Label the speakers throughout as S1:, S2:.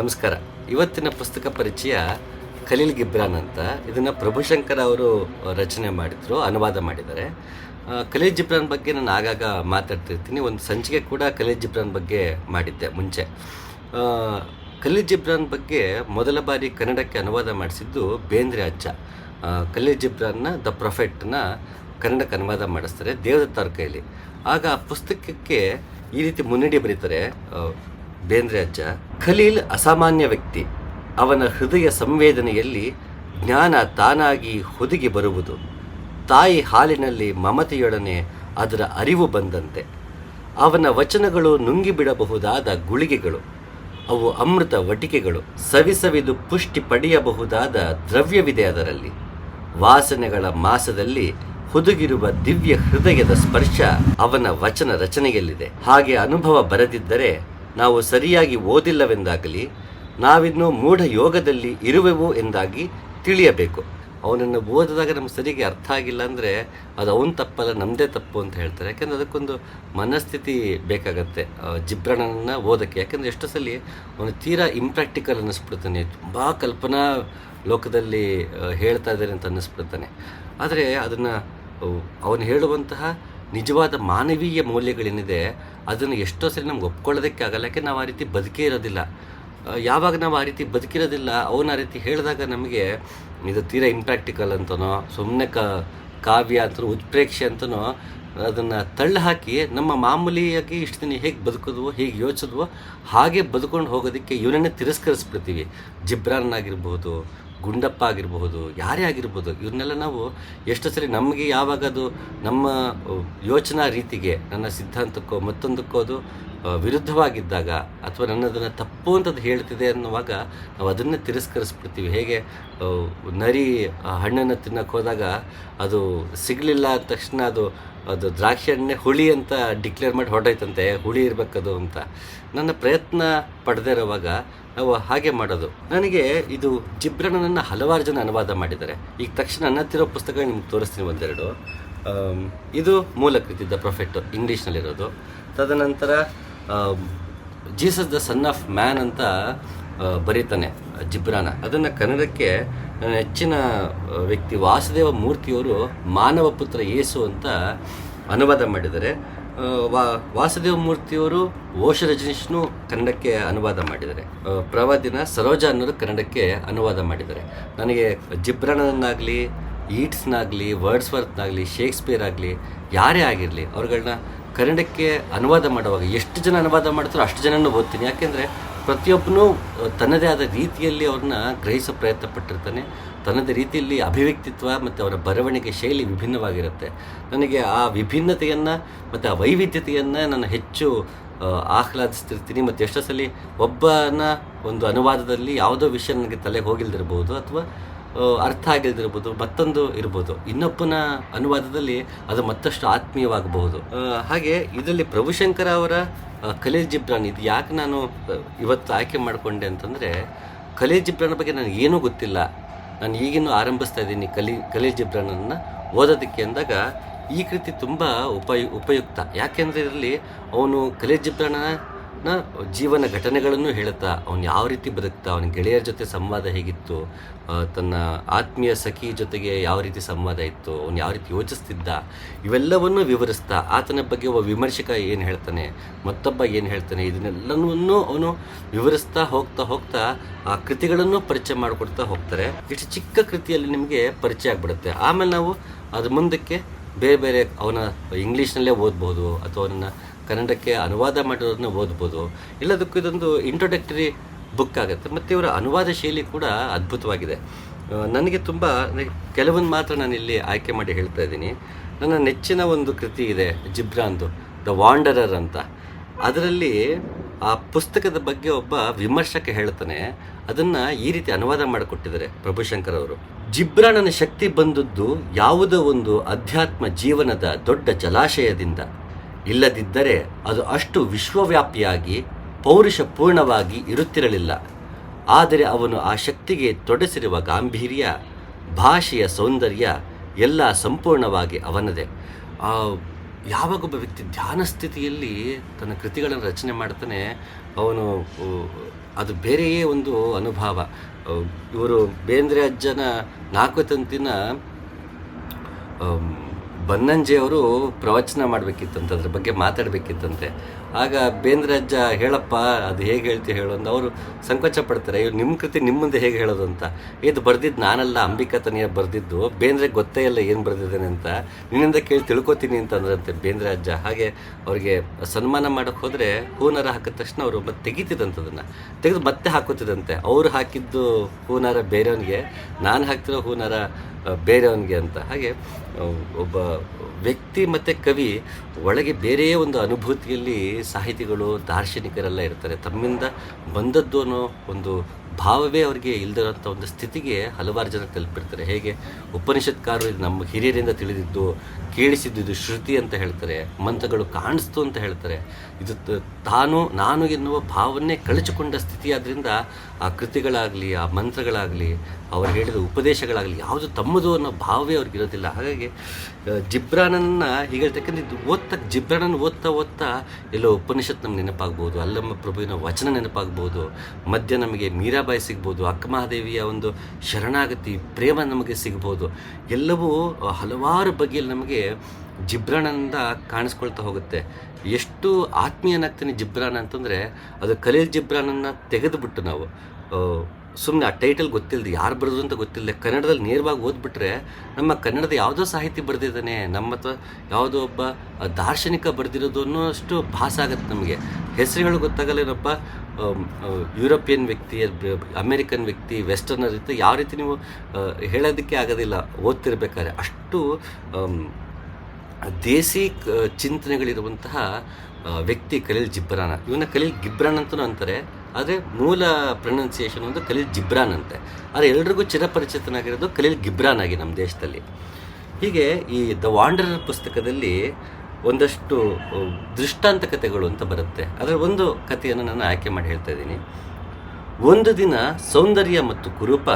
S1: ನಮಸ್ಕಾರ. ಇವತ್ತಿನ ಪುಸ್ತಕ ಪರಿಚಯ ಖಲೀಲ್ ಗಿಬ್ರಾನ್ ಅಂತ. ಇದನ್ನು ಪ್ರಭುಶಂಕರ್ ಅವರು ರಚನೆ ಮಾಡಿದ್ರು, ಅನುವಾದ ಮಾಡಿದ್ದಾರೆ. ಖಲೀಲ್ ಜಿಬ್ರಾನ್ ಬಗ್ಗೆ ನಾನು ಆಗಾಗ ಮಾತಾಡ್ತಿರ್ತೀನಿ. ಒಂದು ಸಂಚಿಕೆ ಕೂಡ ಖಲೀಲ್ ಜಿಬ್ರಾನ್ ಬಗ್ಗೆ ಮಾಡಿದ್ದೆ ಮುಂಚೆ. ಖಲೀಲ್ ಜಿಬ್ರಾನ್ ಬಗ್ಗೆ ಮೊದಲ ಬಾರಿ ಕನ್ನಡಕ್ಕೆ ಅನುವಾದ ಮಾಡಿಸಿದ್ದು ಬೇಂದ್ರೆ ಅಜ್ಜ. ಖಲೀಲ್ ಜಿಬ್ರಾನ್ನ ದ ಪ್ರೊಫೆಟ್ನ ಕನ್ನಡಕ್ಕೆ ಅನುವಾದ ಮಾಡಿಸ್ತಾರೆ ದೇವದತ್ತ ಅವ್ರ ಕೈಲಿ. ಆಗ ಆ ಪುಸ್ತಕಕ್ಕೆ ಈ ರೀತಿ ಮುನ್ನಡಿ ಬರೀತಾರೆ. ಬೇಂದ್ರೆ ಅಜ್ಜ, ಖಲೀಲ್ ಅಸಾಮಾನ್ಯ ವ್ಯಕ್ತಿ. ಅವನ ಹೃದಯ ಸಂವೇದನೆಯಲ್ಲಿ ಜ್ಞಾನ ತಾನಾಗಿ ಹುದುಗಿ ಬರುವುದು. ತಾಯಿ ಹಾಲಿನಲ್ಲಿ ಮಮತೆಯೊಡನೆ ಅದರ ಅರಿವು ಬಂದಂತೆ. ಅವನ ವಚನಗಳು ನುಂಗಿಬಿಡಬಹುದಾದ ಗುಳಿಗೆಗಳು. ಅವು ಅಮೃತ ವಟಿಕೆಗಳು. ಸವಿಸವಿದು ಪುಷ್ಟಿ ಪಡೆಯಬಹುದಾದ ದ್ರವ್ಯವಿದೆ ಅದರಲ್ಲಿ. ವಾಸನೆಗಳ ಮಾಸದಲ್ಲಿ ಹುದುಗಿರುವ ದಿವ್ಯ ಹೃದಯದ ಸ್ಪರ್ಶ ಅವನ ವಚನ ರಚನೆಯಲ್ಲಿದೆ. ಹಾಗೆ ಅನುಭವ ಬರದಿದ್ದರೆ ನಾವು ಸರಿಯಾಗಿ ಓದಿಲ್ಲವೆಂದಾಗಲಿ, ನಾವಿನ್ನು ಮೂಢ ಯೋಗದಲ್ಲಿ ಇರುವೆವು ಎಂದಾಗಿ ತಿಳಿಯಬೇಕು. ಅವನನ್ನು ಓದಿದಾಗ ನಮ್ಗೆ ಸರಿಗೆ ಅರ್ಥ ಆಗಿಲ್ಲ ಅಂದರೆ ಅದು ಅವನ ತಪ್ಪಲ್ಲ ನಮ್ಮದೇ ತಪ್ಪು ಅಂತ ಹೇಳ್ತಾರೆ. ಯಾಕೆಂದರೆ ಅದಕ್ಕೊಂದು ಮನಸ್ಥಿತಿ ಬೇಕಾಗತ್ತೆ ಜಿಬ್ರಣನನ್ನು ಜಿಬ್ರಾಣನ ಓದೋಕ್ಕೆ. ಯಾಕೆಂದರೆ ಎಷ್ಟೋ ಸಲ ಅವನು ತೀರಾ ಇಂಪ್ರಾಕ್ಟಿಕಲ್ ಅನ್ನಿಸ್ಬಿಡ್ತಾನೆ ತುಂಬ ಕಲ್ಪನಾ ಲೋಕದಲ್ಲಿ ಹೇಳ್ತಾ ಇದ್ದಾರೆ ಅಂತ ಅನ್ನಿಸ್ಬಿಡ್ತಾನೆ ಆದರೆ ಅದನ್ನು ಅವನು ಹೇಳುವಂತಹ ನಿಜವಾದ ಮಾನವೀಯ ಮೌಲ್ಯಗಳೇನಿದೆ, ಅದನ್ನು ಎಷ್ಟೋ ಸರಿ ನಮ್ಗೆ ಒಪ್ಕೊಳ್ಳೋದಕ್ಕೆ ಆಗಲ್ಲ ಯಾಕೆ ನಾವು ಆ ರೀತಿ ಬದುಕೇ ಇರೋದಿಲ್ಲ. ಯಾವಾಗ ನಾವು ಆ ರೀತಿ ಬದುಕಿರೋದಿಲ್ಲ, ಅವನ ಆ ರೀತಿ ಹೇಳಿದಾಗ ನಮಗೆ ಇದು ತೀರಾ ಇಂಪ್ರಾಕ್ಟಿಕಲ್ ಅಂತನೋ ಸುಮ್ಮನೆ ಕ, ಕಾವ್ಯ ಅಂತನೋ, ಉತ್ಪ್ರೇಕ್ಷೆ ಅಂತನೋ, ಅದನ್ನು ತಳ್ಳಿ ಹಾಕಿ ನಮ್ಮ ಮಾಮೂಲಿಯಾಗಿ ಇಷ್ಟು ದಿನ ಹೇಗೆ ಬದುಕಿದ್ವೋ, ಹೇಗೆ ಯೋಚಿಸಿದ್ವೋ, ಹಾಗೆ ಬದುಕೊಂಡು ಹೋಗೋದಕ್ಕೆ ಇವನನ್ನೇ ತಿರಸ್ಕರಿಸ್ಬಿಡ್ತೀವಿ. ಜಿಬ್ರಾನ್ ಆಗಿರ್ಬೋದು ಗುಂಡಪ್ಪ ಆಗಿರಬಹುದು ಯಾರೇ ಆಗಿರ್ಬೋದು, ಇವ್ರನ್ನೆಲ್ಲ ನಾವು ಎಷ್ಟು ಸರಿ ನಮಗೆ ಯಾವಾಗ ಅದು ನಮ್ಮ ಯೋಚನಾ ರೀತಿಗೆ, ನನ್ನ ಸಿದ್ಧಾಂತಕ್ಕೋ, ಮತ್ತೊಂದಕ್ಕೋ ಅದು ವಿರುದ್ಧವಾಗಿದ್ದಾಗ ಅಥವಾ ನನ್ನದನ್ನು ತಪ್ಪು ಅಂತದ್ದು ಹೇಳ್ತಿದೆ ಅನ್ನುವಾಗ ನಾವು ಅದನ್ನೇ ತಿರಸ್ಕರಿಸ್ಬಿಡ್ತೀವಿ. ಹೇಗೆ ನರಿ ಹಣ್ಣನ್ನು ತಿನ್ನಕ್ಕೆ ಹೋದಾಗ ಅದು ಸಿಗಲಿಲ್ಲ ಅಂದ ತಕ್ಷಣ ಅದು ಅದು ದ್ರಾಕ್ಷಿ ಹಣ್ಣೆ ಹುಳಿ ಅಂತ ಡಿಕ್ಲೇರ್ ಮಾಡಿ ಹೊರಟೈತಂತೆ ಹುಳಿ ಇರಬೇಕದು ಅಂತ. ನನ್ನ ಪ್ರಯತ್ನ ಪಡೆದೇ ಇರುವಾಗ ನಾವು ಹಾಗೆ ಮಾಡೋದು. ನನಗೆ ಇದು ಜಿಬ್ರಣ್ಣನನ್ನು ಹಲವಾರು ಜನ ಅನುವಾದ ಮಾಡಿದ್ದಾರೆ. ಈಗ ತಕ್ಷಣ ನನ್ನ ಹತ್ತಿರೋ ಪುಸ್ತಕ ನಿಮ್ಗೆ ತೋರಿಸ್ತೀನಿ ಒಂದೆರಡು. ಇದು ಮೂಲ ಕೃತಿ ದ ಪ್ರೊಫೆಟ್ ಇಂಗ್ಲೀಷ್ನಲ್ಲಿರೋದು. ತದನಂತರ Jesus the son of man ಅಂತ ಬರೀತಾನೆ ಜಿಬ್ರಾನ. ಅದನ್ನು ಕನ್ನಡಕ್ಕೆ ನನ್ನ ಹೆಚ್ಚಿನ ವ್ಯಕ್ತಿ ವಾಸುದೇವ ಮೂರ್ತಿಯವರು ಮಾನವ ಪುತ್ರ ಯೇಸು ಅಂತ ಅನುವಾದ ಮಾಡಿದ್ದಾರೆ. ವಾ, ವಾಸುದೇವ ಮೂರ್ತಿಯವರು ಓಶ ರಜನೀಶ್ನು ಕನ್ನಡಕ್ಕೆ ಅನುವಾದ ಮಾಡಿದ್ದಾರೆ. ಪ್ರವಾದಿನ ಸರೋಜ ಅನ್ನೋರು ಕನ್ನಡಕ್ಕೆ ಅನುವಾದ ಮಾಡಿದ್ದಾರೆ. ನನಗೆ ಜಿಬ್ರಾನನ್ನಾಗಲಿ ಈಟ್ಸ್ನಾಗಲಿ, ವರ್ಡ್ಸ್ವರ್ತ್ನಾಗಲಿ ಶೇಕ್ಸ್ಪಿಯರ್ ಆಗಲಿ ಯಾರೇ ಆಗಿರಲಿ ಅವ್ರುಗಳನ್ನ ಕನ್ನಡಕ್ಕೆ ಅನುವಾದ ಮಾಡುವಾಗ ಎಷ್ಟು ಜನ ಅನುವಾದ ಮಾಡ್ತಾರೋ ಅಷ್ಟು ಜನನೂ ಓದ್ತೀನಿ. ಯಾಕೆಂದರೆ ಪ್ರತಿಯೊಬ್ಬನೂ ತನ್ನದೇ ಆದ ರೀತಿಯಲ್ಲಿ ಅವ್ರನ್ನ ಗ್ರಹಿಸೋ ಪ್ರಯತ್ನ ಪಟ್ಟಿರ್ತಾನೆ. ತನ್ನದೇ ರೀತಿಯಲ್ಲಿ ಅಭಿವ್ಯಕ್ತಿತ್ವ ಮತ್ತು ಅವರ ಬರವಣಿಗೆ ಶೈಲಿ ವಿಭಿನ್ನವಾಗಿರುತ್ತೆ. ನನಗೆ ಆ ವಿಭಿನ್ನತೆಯನ್ನು ಮತ್ತು ಆ ವೈವಿಧ್ಯತೆಯನ್ನು ನಾನು ಹೆಚ್ಚು ಆಹ್ಲಾದಿಸ್ತಿರ್ತೀನಿ. ಮತ್ತು ಎಷ್ಟೋ ಸಲ ಒಬ್ಬನ ಒಂದು ಅನುವಾದದಲ್ಲಿ ಯಾವುದೋ ವಿಷಯ ನನಗೆ ತಲೆಗೆ ಹೋಗಿಲ್ದಿರ್ಬೋದು ಅಥವಾ ಅರ್ಥ ಆಗಿಲ್ದಿರ್ಬೋದು, ಮತ್ತೊಂದು ಇರ್ಬೋದು. ಇನ್ನೊಬ್ಬನ ಅನುವಾದದಲ್ಲಿ ಅದು ಮತ್ತಷ್ಟು ಆತ್ಮೀಯವಾಗಬಹುದು. ಹಾಗೆ ಇದರಲ್ಲಿ ಪ್ರಭುಶಂಕರ ಅವರ ಕಲೆ ಜಿಬ್ರಾನ್, ಇದು ಯಾಕೆ ನಾನು ಇವತ್ತು ಆಯ್ಕೆ ಮಾಡಿಕೊಂಡೆ ಅಂತಂದರೆ ಖಲೀಲ್ ಜಿಬ್ರಾನ್ ಬಗ್ಗೆ ನನಗೆ ಏನೂ ಗೊತ್ತಿಲ್ಲ. ನಾನು ಈಗಿನ್ನೂ ಆರಂಭಿಸ್ತಾ ಇದ್ದೀನಿ ಕಲಿ ಖಲೀಲ್ ಜಿಬ್ರಾನನ್ನು ಓದೋದಕ್ಕೆ ಅಂದಾಗ ಈ ಕೃತಿ ತುಂಬ ಉಪಯು, ಉಪಯುಕ್ತ. ಯಾಕೆಂದರೆ ಇದರಲ್ಲಿ ಅವನು ಖಲೀಲ್ ಜಿಬ್ರಾನನ ನ ಜೀವನ ಘಟನೆಗಳನ್ನು ಹೇಳುತ್ತಾ, ಅವನು ಯಾವ ರೀತಿ ಬದುಕ್ತಾ, ಅವನ ಗೆಳೆಯರ ಜೊತೆ ಸಂವಾದ ಹೇಗಿತ್ತು ತನ್ನ ಆತ್ಮೀಯ ಸಖಿ ಜೊತೆಗೆ ಯಾವ ರೀತಿ ಸಂವಾದ ಇತ್ತು, ಅವನು ಯಾವ ರೀತಿ ಯೋಚಿಸ್ತಿದ್ದ, ಇವೆಲ್ಲವನ್ನೂ ವಿವರಿಸ್ತಾ, ಆತನ ಬಗ್ಗೆ ಒಬ್ಬ ವಿಮರ್ಶಕ ಏನು ಹೇಳ್ತಾನೆ, ಮತ್ತೊಬ್ಬ ಏನು ಹೇಳ್ತಾನೆ, ಇದನ್ನೆಲ್ಲವನ್ನೂ ಅವನು ವಿವರಿಸ್ತಾ ಹೋಗ್ತಾ ಹೋಗ್ತಾ, ಆ ಕೃತಿಗಳನ್ನು ಪರಿಚಯ ಮಾಡಿಕೊಡ್ತಾ ಹೋಗ್ತಾರೆ. ಇಷ್ಟು ಚಿಕ್ಕ ಕೃತಿಯಲ್ಲಿ ನಿಮಗೆ ಪರಿಚಯ ಆಗಿಬಿಡುತ್ತೆ. ಆಮೇಲೆ ನಾವು ಅದ್ರ ಮುಂದಕ್ಕೆ ಬೇರೆ ಬೇರೆ ಅವನ ಇಂಗ್ಲೀಷ್ನಲ್ಲೇ ಓದ್ಬೋದು, ಅಥವಾ ಅವನನ್ನು ಕನ್ನಡಕ್ಕೆ ಅನುವಾದ ಮಾಡಿರೋದನ್ನ ಓದ್ಬೋದು. ಇಲ್ಲದಕ್ಕೂ ಇದೊಂದು ಇಂಟ್ರೊಡಕ್ಟರಿ ಬುಕ್ ಆಗುತ್ತೆ. ಮತ್ತು ಇವರ ಅನುವಾದ ಶೈಲಿ ಕೂಡ ಅದ್ಭುತವಾಗಿದೆ. ನನಗೆ ತುಂಬ ಕೆಲವೊಂದು ಮಾತ್ರ ನಾನು ಇಲ್ಲಿ ಆಯ್ಕೆ ಮಾಡಿ ಹೇಳ್ತಾ ಇದ್ದೀನಿ. ನನ್ನ ನೆಚ್ಚಿನ ಒಂದು ಕೃತಿ ಇದೆ, ಜಿಬ್ರಾಂದು, ದ ವಾಂಡರರ್ ಅಂತ. ಅದರಲ್ಲಿ ಆ ಪುಸ್ತಕದ ಬಗ್ಗೆ ಒಬ್ಬ ವಿಮರ್ಶಕ ಹೇಳ್ತಾನೆ. ಅದನ್ನು ಈ ರೀತಿ ಅನುವಾದ ಮಾಡಿಕೊಟ್ಟಿದ್ದಾರೆ ಪ್ರಭುಶಂಕರ್ ಅವರು. ಜಿಬ್ರಾಣನ ಶಕ್ತಿ ಬಂದದ್ದು ಯಾವುದೋ ಒಂದು ಅಧ್ಯಾತ್ಮ ಜೀವನದ ದೊಡ್ಡ ಜಲಾಶಯದಿಂದ. ಇಲ್ಲದಿದ್ದರೆ ಅದು ಅಷ್ಟು ವಿಶ್ವವ್ಯಾಪಿಯಾಗಿ ಪೌರುಷಪೂರ್ಣವಾಗಿ ಇರುತ್ತಿರಲಿಲ್ಲ. ಆದರೆ ಅವನು ಆ ಶಕ್ತಿಗೆ ತೊಡಸಿರುವ ಗಾಂಭೀರ್ಯ, ಭಾಷೆಯ ಸೌಂದರ್ಯ ಎಲ್ಲ ಸಂಪೂರ್ಣವಾಗಿ ಅವನದೇ. ಆ ಯಾವಾಗ ಒಬ್ಬ ವ್ಯಕ್ತಿ ಧ್ಯಾನ ಸ್ಥಿತಿಯಲ್ಲಿ ತನ್ನ ಕೃತಿಗಳನ್ನು ರಚನೆ ಮಾಡ್ತಾನೆ ಅವನು ಅದು ಬೇರೆಯೇ ಒಂದು ಅನುಭವ. ಇವರು ಬೇಂದ್ರೆ ಅಜ್ಜನ ನಾಲ್ಕು ತಂತಿನ ಆಮ್, ಬನ್ನಂಜೆ ಅವರು ಪ್ರವಚನ ಮಾಡಬೇಕಿತ್ತಂತೆ ಅದ್ರ ಬಗ್ಗೆ ಮಾತಾಡಬೇಕಿತ್ತಂತೆ. ಆಗ ಬೇಂದ್ರಜ್ಜ ಹೇಳಪ್ಪ, ಅದು ಹೇಗೆ ಹೇಳ್ತೀವಿ ಹೇಳು ಅಂತ ಅವರು ಸಂಕೋಚ ಪಡ್ತಾರೆ. ಇವ್ರು ನಿಮ್ಮ ಕೃತಿ ನಿಮ್ಮ ಹೇಗೆ ಹೇಳೋದು ಅಂತ. ಇದು ಬರೆದಿದ್ದು ನಾನಲ್ಲ, ಅಂಬಿಕಾ ತನಿಯ ಬರೆದಿದ್ದು. ಬೇಂದ್ರೆ ಗೊತ್ತೇ ಇಲ್ಲ ಏನು ಬರೆದಿದ್ದೇನೆ ಅಂತ. ನಿನ್ನಿಂದ ಕೇಳಿ ತಿಳ್ಕೊತೀನಿ ಅಂತಂದ್ರಂತೆ ಬೇಂದ್ರಜ್ಜ ಹಾಗೆ ಅವ್ರಿಗೆ ಸನ್ಮಾನ ಮಾಡೋಕ್ಕೆ ಹೋದರೆ ಹೂನಾರ ಹಾಕಿದ ತಕ್ಷಣ ಅವರು ಮತ್ತೆ ತೆಗಿತಿದ್ದಂಥದನ್ನು ತೆಗೆದು ಮತ್ತೆ ಹಾಕೋತಿದಂತೆ ಅವರು ಹಾಕಿದ್ದು ಹೂನಾರ ಬೇರೆಯವನಿಗೆ, ನಾನು ಹಾಕ್ತಿರೋ ಹೂನಾರ ಬೇರೆಯವನಿಗೆ ಅಂತ. ಹಾಗೆ ಒಬ್ಬ ವ್ಯಕ್ತಿ ಮತ್ತು ಕವಿ ಒಳಗೆ ಬೇರೆಯೇ ಒಂದು ಅನುಭೂತಿಯಲ್ಲಿ ಸಾಹಿತಿಗಳು, ದಾರ್ಶನಿಕರೆಲ್ಲ ಇರ್ತಾರೆ. ತಮ್ಮಿಂದ ಬಂದದ್ದು ಅನ್ನೋ ಒಂದು ಭಾವವೇ ಅವರಿಗೆ ಇಲ್ದಿರೋಂಥ ಒಂದು ಸ್ಥಿತಿಗೆ ಹಲವಾರು ಜನ ತಲುಪಿರ್ತಾರೆ. ಹೇಗೆ? ಉಪನಿಷತ್ಕಾರರು ಇದು ನಮ್ಮ ಹಿರಿಯರಿಂದ ತಿಳಿದಿದ್ದು, ಕೇಳಿಸಿದ್ದು ಇದು ಶ್ರುತಿ ಅಂತ ಹೇಳ್ತಾರೆ. ಮಂತ್ರಗಳು ಕಾಣಿಸ್ತು ಅಂತ ಹೇಳ್ತಾರೆ. ಇದು ತಾನು, ನಾನು ಎನ್ನುವ ಭಾವನ್ನೇ ಕಳಚಿಕೊಂಡ ಸ್ಥಿತಿ ಆದ್ದರಿಂದ ಆ ಕೃತಿಗಳಾಗಲಿ, ಆ ಮಂತ್ರಗಳಾಗಲಿ ಅವರು ಹೇಳಿದ ಉಪದೇಶಗಳಾಗಲಿ, ಯಾವುದು ತಮ್ಮದು ಅನ್ನೋ ಭಾವವೇ ಅವ್ರಿಗಿರೋದಿಲ್ಲ ಹಾಗಾಗಿ ಜಿಬ್ರಾನನ್ನು ಹೀಗೆ ಹೇಳ್ತಕ್ಕಂಥ ಇದು ಓದ್ತಾ ಜಿಬ್ರಾನನ್ನು ಓದ್ತಾ ಓದ್ತಾ ಎಲ್ಲೋ ಉಪನಿಷತ್ ನಮ್ಗೆ ನೆನಪಾಗ್ಬೋದು, ಅಲ್ಲಮ್ಮ ಪ್ರಭುವಿನ ವಚನ ನೆನಪಾಗ್ಬೋದು, ಮಧ್ಯ ನಮಗೆ ಮೀರಾಬಾಯಿ ಸಿಗ್ಬೋದು ಅಕ್ಕಮಹಾದೇವಿಯ ಒಂದು ಶರಣಾಗತಿ, ಪ್ರೇಮ ನಮಗೆ ಸಿಗ್ಬೋದು. ಎಲ್ಲವೂ ಹಲವಾರು ಬಗೆಯಲ್ಲಿ ನಮಗೆ ಜಿಬ್ರಾನಂದ ಕಾಣಿಸ್ಕೊಳ್ತಾ ಹೋಗುತ್ತೆ. ಎಷ್ಟು ಆತ್ಮೀಯನಾಗ್ತೀನಿ ಜಿಬ್ರಾನ್ ಅಂತಂದರೆ, ಅದು ಖಲೀಲ್ ಜಿಬ್ರಾನನ್ನು ತೆಗೆದುಬಿಟ್ಟು ನಾವು ಸುಮ್ಮನೆ ಆ ಟೈಟಲ್ ಗೊತ್ತಿಲ್ಲದೆ ಯಾರು ಬರೆದ್ರು ಅಂತ ಗೊತ್ತಿಲ್ಲದೆ ಕನ್ನಡದಲ್ಲಿ ನೇರವಾಗಿ ಓದ್ಬಿಟ್ರೆ ನಮ್ಮ ಕನ್ನಡದ ಯಾವುದೋ ಸಾಹಿತಿ ಬರೆದಿದ್ದಾನೆ, ನಮ್ಮ ಅಥವಾ ಯಾವುದೋ ಒಬ್ಬ ದಾರ್ಶನಿಕ ಬರೆದಿರೋದು ಅನ್ನೋಷ್ಟು ಭಾಸ ಆಗುತ್ತೆ ನಮಗೆ. ಹೆಸರುಗಳು ಗೊತ್ತಾಗಲ್ಲ ಏನಪ್ಪ ಯುರೋಪಿಯನ್ ವ್ಯಕ್ತಿ ಅಮೇರಿಕನ್ ವ್ಯಕ್ತಿ, ವೆಸ್ಟರ್ನರ್ ಇತ್ತು, ಯಾವ ರೀತಿ ನೀವು ಹೇಳೋದಕ್ಕೆ ಆಗೋದಿಲ್ಲ, ಓದ್ತಿರ್ಬೇಕಾದ್ರೆ. ಅಷ್ಟು ದೇಸಿ ಚಿಂತನೆಗಳಿರುವಂತಹ ವ್ಯಕ್ತಿ ಖಲೀಲ್ ಜಿಬ್ರಾನ. ಇವನ್ನ ಖಲೀಲ್ ಗಿಬ್ರಾನ್ ಅಂತಲೂ ಅಂತಾರೆ. ಆದರೆ ಮೂಲ ಪ್ರೊನೌನ್ಸಿಯೇಷನ್ ಒಂದು ಖಲೀಲ್ ಜಿಬ್ರಾನ್ ಅಂತೆ. ಆದರೆ ಎಲ್ರಿಗೂ ಚಿರಪರಿಚಿತನಾಗಿರೋದು ಖಲೀಲ್ ಗಿಬ್ರಾನ್ ಆಗಿ ನಮ್ಮ ದೇಶದಲ್ಲಿ. ಹೀಗೆ ಈ ದ ವಾಂಡರರ್ ಪುಸ್ತಕದಲ್ಲಿ ಒಂದಷ್ಟು ದೃಷ್ಟಾಂತ ಕಥೆಗಳು ಅಂತ ಬರುತ್ತೆ. ಅದರ ಒಂದು ಕಥೆಯನ್ನು ನಾನು ಆಯ್ಕೆ ಮಾಡಿ ಹೇಳ್ತಾ ಇದ್ದೀನಿ. ಒಂದು ದಿನ ಸೌಂದರ್ಯ ಮತ್ತು ಕುರೂಪ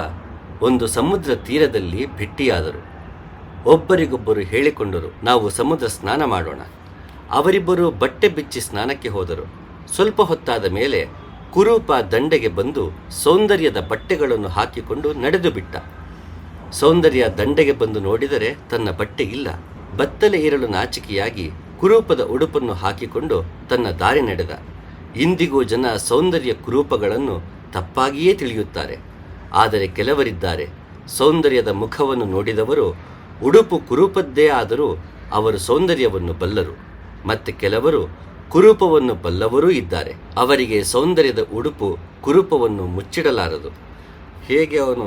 S1: ಒಂದು ಸಮುದ್ರ ತೀರದಲ್ಲಿ ಭೆಟ್ಟಿಯಾದರು. ಒಬ್ಬರಿಗೊಬ್ಬರು ಹೇಳಿಕೊಂಡರು, ನಾವು ಸಮುದ್ರ ಸ್ನಾನ ಮಾಡೋಣ. ಅವರಿಬ್ಬರು ಬಟ್ಟೆ ಬಿಚ್ಚಿ ಸ್ನಾನಕ್ಕೆ ಹೋದರು. ಸ್ವಲ್ಪ ಹೊತ್ತಾದ ಮೇಲೆ ಕುರೂಪ ದಂಡೆಗೆ ಬಂದು ಸೌಂದರ್ಯದ ಬಟ್ಟೆಗಳನ್ನು ಹಾಕಿಕೊಂಡು ನಡೆದು ಬಿಟ್ಟ. ಸೌಂದರ್ಯ ದಂಡೆಗೆ ಬಂದು ನೋಡಿದರೆ ತನ್ನ ಬಟ್ಟೆ ಇಲ್ಲ. ಬತ್ತಲೆ ಇರಲು ನಾಚಿಕೆಯಾಗಿ ಕುರೂಪದ ಉಡುಪನ್ನು ಹಾಕಿಕೊಂಡು ತನ್ನ ದಾರಿ ನಡೆದ. ಇಂದಿಗೂ ಜನ ಸೌಂದರ್ಯ ಕುರೂಪಗಳನ್ನು ತಪ್ಪಾಗಿಯೇ ತಿಳಿಯುತ್ತಾರೆ. ಆದರೆ ಕೆಲವರಿದ್ದಾರೆ. ಸೌಂದರ್ಯದ ಮುಖವನ್ನು ನೋಡಿದವರು ಉಡುಪು ಕುರೂಪದ್ದೇ ಆದರೂ ಅವರು ಸೌಂದರ್ಯವನ್ನು ಬಲ್ಲರು. ಮತ್ತೆ ಕೆಲವರು ಕುರೂಪವನ್ನು ಬಲ್ಲವರೂ ಇದ್ದಾರೆ. ಅವರಿಗೆ ಸೌಂದರ್ಯದ ಉಡುಪು ಕುರೂಪವನ್ನು ಮುಚ್ಚಿಡಲಾರದು. ಹೇಗೆ ಅವನು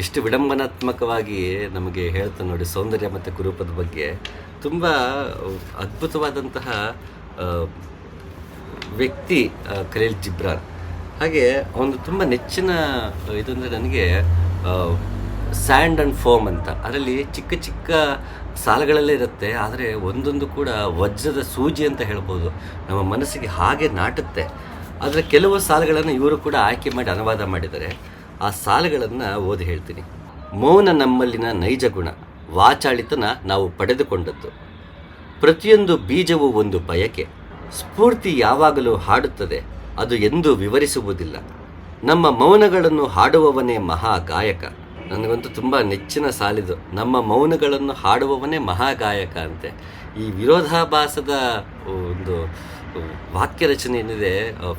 S1: ಎಷ್ಟು ವಿಡಂಬನಾತ್ಮಕವಾಗಿ ನಮಗೆ ಹೇಳ್ತಾನೆ ನೋಡಿ ಸೌಂದರ್ಯ ಮತ್ತು ಕುರೂಪದ ಬಗ್ಗೆ. ತುಂಬ ಅದ್ಭುತವಾದಂತಹ ವ್ಯಕ್ತಿ ಖಲೀಲ್ ಜಿಬ್ರಾನ್. ಹಾಗೆ ಒಂದು ತುಂಬ ನೆಚ್ಚಿನ, ಇದಂದರೆ ನನಗೆ ಸ್ಯಾಂಡ್ ಆ್ಯಂಡ್ ಫೋಮ್ ಅಂತ. ಅದರಲ್ಲಿ ಚಿಕ್ಕ ಚಿಕ್ಕ ಸಾಲುಗಳಲ್ಲೇ ಇರುತ್ತೆ, ಆದರೆ ಒಂದೊಂದು ಕೂಡ ವಜ್ರದ ಸೂಜಿ ಅಂತ ಹೇಳ್ಬೋದು. ನಮ್ಮ ಮನಸ್ಸಿಗೆ ಹಾಗೆ ನಾಟುತ್ತೆ. ಆದರೆ ಕೆಲವು ಸಾಲುಗಳನ್ನು ಇವರು ಕೂಡ ಆಯ್ಕೆ ಮಾಡಿ ಅನುವಾದ ಮಾಡಿದರೆ ಆ ಸಾಲುಗಳನ್ನು ಓದಿ ಹೇಳ್ತೀನಿ. ಮೌನ ನಮ್ಮಲ್ಲಿನ ನೈಜ ಗುಣ, ವಾಚಾಳಿತನ ನಾವು ಪಡೆದುಕೊಂಡದ್ದು. ಪ್ರತಿಯೊಂದು ಬೀಜವು ಒಂದು ಬಯಕೆ. ಸ್ಫೂರ್ತಿ ಯಾವಾಗಲೂ ಹಾಡುತ್ತದೆ, ಅದು ಎಂದೂ ವಿವರಿಸುವುದಿಲ್ಲ. ನಮ್ಮ ಮೌನಗಳನ್ನು ಹಾಡುವವನೇ ಮಹಾ ಗಾಯಕ. ನನಗಂತೂ ತುಂಬ ನೆಚ್ಚಿನ ಸಾಲಿದು. ನಮ್ಮ ಮೌನಗಳನ್ನು ಹಾಡುವವನೇ ಮಹಾಗಾಯಕ ಅಂತೆ. ಈ ವಿರೋಧಾಭಾಸದ ಒಂದು ವಾಕ್ಯ ರಚನೆ ಏನಿದೆ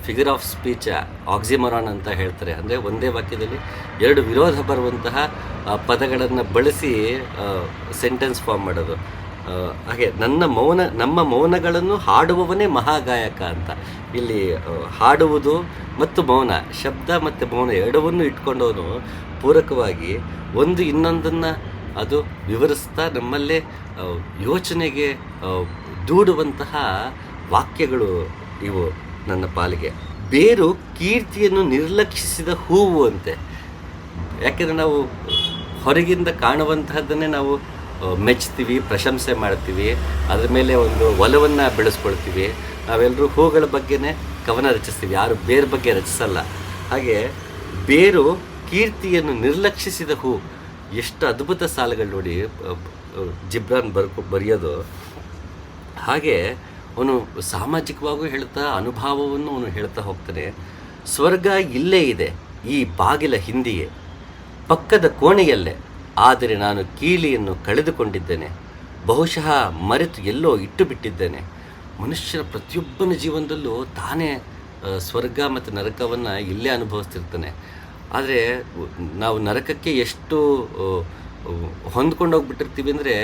S1: ಫಿಗರ್ ಆಫ್ ಸ್ಪೀಚ್ ಆಕ್ಸಿಮರಾನ್ ಅಂತ ಹೇಳ್ತಾರೆ. ಅಂದರೆ ಒಂದೇ ವಾಕ್ಯದಲ್ಲಿ ಎರಡು ವಿರೋಧ ಬರುವಂತಹ ಪದಗಳನ್ನು ಬಳಸಿ ಸೆಂಟೆನ್ಸ್ ಫಾರ್ಮ್ ಮಾಡೋದು. ಹಾಗೆ ನನ್ನ ಮೌನ, ನಮ್ಮ ಮೌನಗಳನ್ನು ಹಾಡುವವನೇ ಮಹಾಗಾಯಕ ಅಂತ. ಇಲ್ಲಿ ಹಾಡುವುದು ಮತ್ತು ಮೌನ, ಶಬ್ದ ಮತ್ತು ಮೌನ ಎರಡವನ್ನು ಇಟ್ಕೊಂಡವನು ಪೂರಕವಾಗಿ ಒಂದು ಇನ್ನೊಂದನ್ನು ಅದು ವಿವರಿಸ್ತಾ ನಮ್ಮಲ್ಲೇ ಯೋಚನೆಗೆ ದೂಡುವಂತಹ ವಾಕ್ಯಗಳು ಇವು ನನ್ನ ಪಾಲಿಗೆ. ಬೇರು ಕೀರ್ತಿಯನ್ನು ನಿರ್ಲಕ್ಷಿಸಿದ ಹೂವು ಅಂತೆ. ಯಾಕೆಂದರೆ ನಾವು ಹೊರಗಿಂದ ಕಾಣುವಂತಹದ್ದನ್ನೇ ನಾವು ಮೆಚ್ತೀವಿ ಪ್ರಶಂಸೆ ಮಾಡ್ತೀವಿ, ಅದ್ರ ಮೇಲೆ ಒಂದು ಒಲವನ್ನು ಬೆಳೆಸ್ಕೊಳ್ತೀವಿ. ನಾವೆಲ್ಲರೂ ಹೂಗಳ ಬಗ್ಗೆನೇ ಕವನ ರಚಿಸ್ತೀವಿ, ಯಾರು ಬೇರೆ ಬಗ್ಗೆ ರಚಿಸಲ್ಲ. ಹಾಗೆ ಬೇರು ಕೀರ್ತಿಯನ್ನು ನಿರ್ಲಕ್ಷಿಸಿದ ಹೂ. ಎಷ್ಟು ಅದ್ಭುತ ಸಾಲುಗಳು ನೋಡಿ ಜಿಬ್ರಾನ್ ಬರ್, ಬರೆಯೋದು. ಹಾಗೆ ಅವನು ಸಾಮಾಜಿಕವಾಗೂ ಹೇಳ್ತಾ, ಅನುಭವವನ್ನು ಅವನು ಹೇಳ್ತಾ ಹೋಗ್ತಾನೆ. ಸ್ವರ್ಗ ಇಲ್ಲೇ ಇದೆ, ಈ ಬಾಗಿಲ ಹಿಂದೆಯೇ. ಪಕ್ಕದ ಕೋಣೆಯಲ್ಲೇ, ಆದರೆ ನಾನು ಕೀಲಿಯನ್ನು ಕಳೆದುಕೊಂಡಿದ್ದೇನೆ. ಬಹುಶಃ ಮರೆತು ಎಲ್ಲೋ ಇಟ್ಟು ಬಿಟ್ಟಿದ್ದೇನೆ ಮನುಷ್ಯನ ಪ್ರತಿಯೊಬ್ಬನ ಜೀವನದಲ್ಲೂ ತಾನೇ ಸ್ವರ್ಗ ಮತ್ತು ನರಕವನ್ನು ಇಲ್ಲೇ ಅನುಭವಿಸ್ತಿರ್ತಾನೆ. ಆದರೆ ನಾವು ನರಕಕ್ಕೆ ಎಷ್ಟು ಹೊಂದ್ಕೊಂಡು ಹೋಗ್ಬಿಟ್ಟಿರ್ತೀವಿ ಅಂದರೆ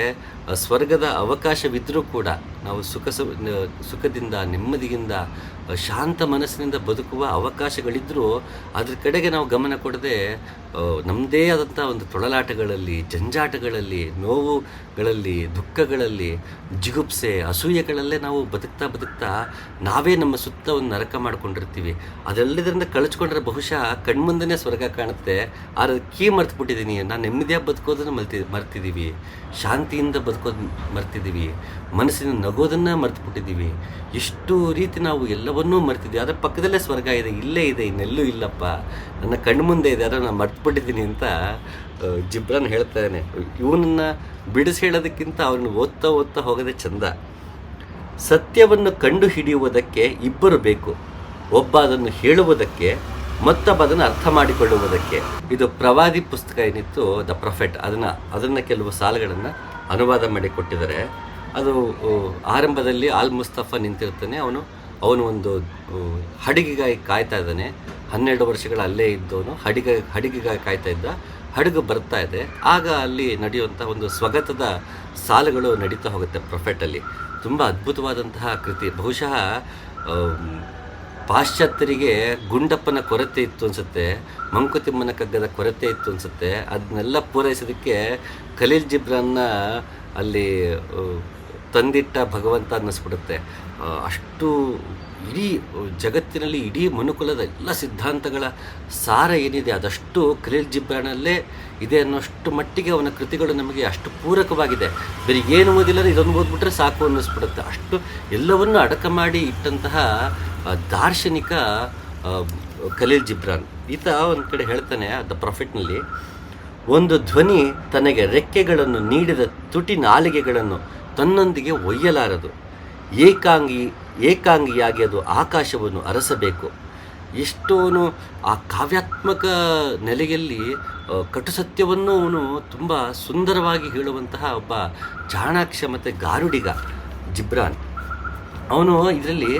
S1: ಸ್ವರ್ಗದ ಅವಕಾಶವಿದ್ದರೂ ಕೂಡ ನಾವು ಸುಖ ಸುಖದಿಂದ ನೆಮ್ಮದಿಯಿಂದ ಶಾಂತ ಮನಸ್ಸಿನಿಂದ ಬದುಕುವ ಅವಕಾಶಗಳಿದ್ದರೂ ಅದ್ರ ಕಡೆಗೆ ನಾವು ಗಮನ ಕೊಡದೆ ನಮ್ಮದೇ ಆದಂಥ ಒಂದು ತೊಳಲಾಟಗಳಲ್ಲಿ, ಜಂಜಾಟಗಳಲ್ಲಿ, ನೋವುಗಳಲ್ಲಿ, ದುಃಖಗಳಲ್ಲಿ, ಜಿಗುಪ್ಸೆ, ಅಸೂಯೆಗಳಲ್ಲೇ ನಾವು ಬದುಕ್ತಾ ಬದುಕ್ತಾ ನಾವೇ ನಮ್ಮ ಸುತ್ತ ಒಂದು ನರಕ ಮಾಡ್ಕೊಂಡಿರ್ತೀವಿ. ಅದೆಲ್ಲದರಿಂದ ಕಳಿಸ್ಕೊಂಡ್ರೆ ಬಹುಶಃ ಕಣ್ಮುಂದನೇ ಸ್ವರ್ಗ ಕಾಣುತ್ತೆ. ಆದರೆ ಕೀ ಮರ್ತ್ಬಿಟ್ಟಿದ್ದೀನಿ ನಾನು ನೆಮ್ಮದಿಯಾಗಿ ಬದುಕೋದನ್ನು ಮಲ್ತಿ ಮರ್ತಿದ್ದೀವಿ ಶಾಂತಿಯಿಂದ ಬದುಕೋದು ಮರ್ತಿದ್ದೀವಿ ಮನಸ್ಸಿನ ನಗೋದನ್ನು ಮರ್ತುಬಿಟ್ಟಿದ್ದೀವಿ ಇಷ್ಟು ರೀತಿ ನಾವು ಎಲ್ಲವನ್ನೂ ಮರ್ತಿದ್ವಿ ಅದರ ಪಕ್ಕದಲ್ಲೇ ಸ್ವರ್ಗ ಇದೆ, ಇಲ್ಲೇ ಇದೆ, ಇನ್ನೆಲ್ಲೂ ಇಲ್ಲಪ್ಪ. ನನ್ನ ಕಣ್ಮುಂದೆ ಇದೆ ಅದನ್ನು ನಾನು ಮರ್ತ್ಬಿಟ್ಟಿದ್ದೀನಿ ಅಂತ ಜಿಬ್ರನ್ ಹೇಳ್ತಾನೆ ಇವನನ್ನು ಬಿಡಿಸಿ ಹೇಳೋದಕ್ಕಿಂತ ಅವನು ಓದ್ತಾ ಓದ್ತಾ ಹೋಗೋದೆ ಚಂದ. ಸತ್ಯವನ್ನು ಕಂಡು ಹಿಡಿಯುವುದಕ್ಕೆ ಇಬ್ಬರು ಬೇಕು. ಒಬ್ಬ ಅದನ್ನು ಹೇಳುವುದಕ್ಕೆ, ಮತ್ತೊಬ್ಬ ಅದನ್ನು ಅರ್ಥ ಮಾಡಿಕೊಳ್ಳುವುದಕ್ಕೆ. ಇದು ಪ್ರವಾದಿ ಪುಸ್ತಕ ಏನಿತ್ತು, ದ ಪ್ರೊಫೆಟ್. ಅದನ್ನು ಅದನ್ನು ಕೆಲವು ಸಾಲುಗಳನ್ನು ಅನುವಾದ ಮಾಡಿ ಕೊಟ್ಟಿದ್ದಾರೆ. ಅದು ಆರಂಭದಲ್ಲಿ ಆಲ್ ಮುಸ್ತಫಾ ನಿಂತಿರ್ತಾನೆ ಅವನು ಅವನು ಒಂದು ಹಡಗಿಗಾಗಿ ಕಾಯ್ತಾ ಇದ್ದಾನೆ. ಹನ್ನೆರಡು ವರ್ಷಗಳ ಅಲ್ಲೇ ಇದ್ದವನು. ಹಡಿಗ, ಹಡಗಿಗಾಗಿ ಕಾಯ್ತಾ ಇದ್ದ. ಹಡಗು ಬರ್ತಾ ಇದೆ. ಆಗ ಅಲ್ಲಿ ನಡೆಯುವಂಥ ಒಂದು ಸ್ವಗತದ ಸಾಲುಗಳು ನಡೀತಾ ಹೋಗುತ್ತೆ ಪ್ರೊಫೆಟಲ್ಲಿ ತುಂಬ ಅದ್ಭುತವಾದಂತಹ ಕೃತಿ. ಬಹುಶಃ ಪಾಶ್ಚಾತ್ಯರಿಗೆ ಗುಂಡಪ್ಪನ ಕೊರತೆ ಇತ್ತು ಅನಿಸುತ್ತೆ. ಮಂಕುತಿಮ್ಮನ ಕಗ್ಗದ ಕೊರತೆ ಇತ್ತು ಅನಿಸುತ್ತೆ. ಅದನ್ನೆಲ್ಲ ಪೂರೈಸೋದಕ್ಕೆ ಖಲೀಲ್ ಜಿಬ್ರನ್ನ ಅಲ್ಲಿ ತಂದಿಟ್ಟ ಭಗವಂತ ಅನ್ನಿಸ್ಬಿಡುತ್ತೆ. ಅಷ್ಟು ಇಡೀ ಜಗತ್ತಿನಲ್ಲಿ ಇಡೀ ಮನುಕುಲದ ಎಲ್ಲ ಸಿದ್ಧಾಂತಗಳ ಸಾರ ಏನಿದೆ, ಅದಷ್ಟು ಖಲೀಲ್ ಜಿಬ್ರಾನಲ್ಲೇ ಇದೆ ಅನ್ನೋಷ್ಟು ಮಟ್ಟಿಗೆ ಅವನ ಕೃತಿಗಳು ನಮಗೆ ಅಷ್ಟು ಪೂರಕವಾಗಿದೆ. ಬೇರೆ ಏನು ಓದಿಲ್ಲ ಇದೊಂದು ಓದ್ಬಿಟ್ರೆ ಸಾಕು ಅನ್ನಿಸ್ಬಿಡುತ್ತೆ. ಅಷ್ಟು ಎಲ್ಲವನ್ನು ಅಡಕ ಮಾಡಿ ಇಟ್ಟಂತಹ ದಾರ್ಶನಿಕ ಕಲೀಲ್ ಜಿಬ್ರಾನ್. ಈತ ಒಂದು ಕಡೆ ಹೇಳ್ತಾನೆ ದ ಪ್ರಾಫಿಟ್ನಲ್ಲಿ, ಒಂದು ಧ್ವನಿ ತನಗೆ ರೆಕ್ಕೆಗಳನ್ನು ನೀಡಿದ ತುಟಿ ನಾಲಿಗೆಗಳನ್ನು ತನ್ನೊಂದಿಗೆ ಒಯ್ಯಲಾರದು. ಏಕಾಂಗಿ, ಏಕಾಂಗಿಯಾಗಿ ಅದು ಆಕಾಶವನ್ನು ಅರಸಬೇಕು. ಎಷ್ಟೋನು ಆ ಕಾವ್ಯಾತ್ಮಕ ನೆಲೆಯಲ್ಲಿ ಕಟು ಸತ್ಯವನ್ನು ಅವನು ತುಂಬ ಸುಂದರವಾಗಿ ಹೇಳುವಂತಹ ಒಬ್ಬ ಚಾಣಾಕ್ಷ ಮತ್ತು ಗಾರುಡಿಗ, ಜಿಬ್ರಾನ್. ಅವನು ಇದರಲ್ಲಿ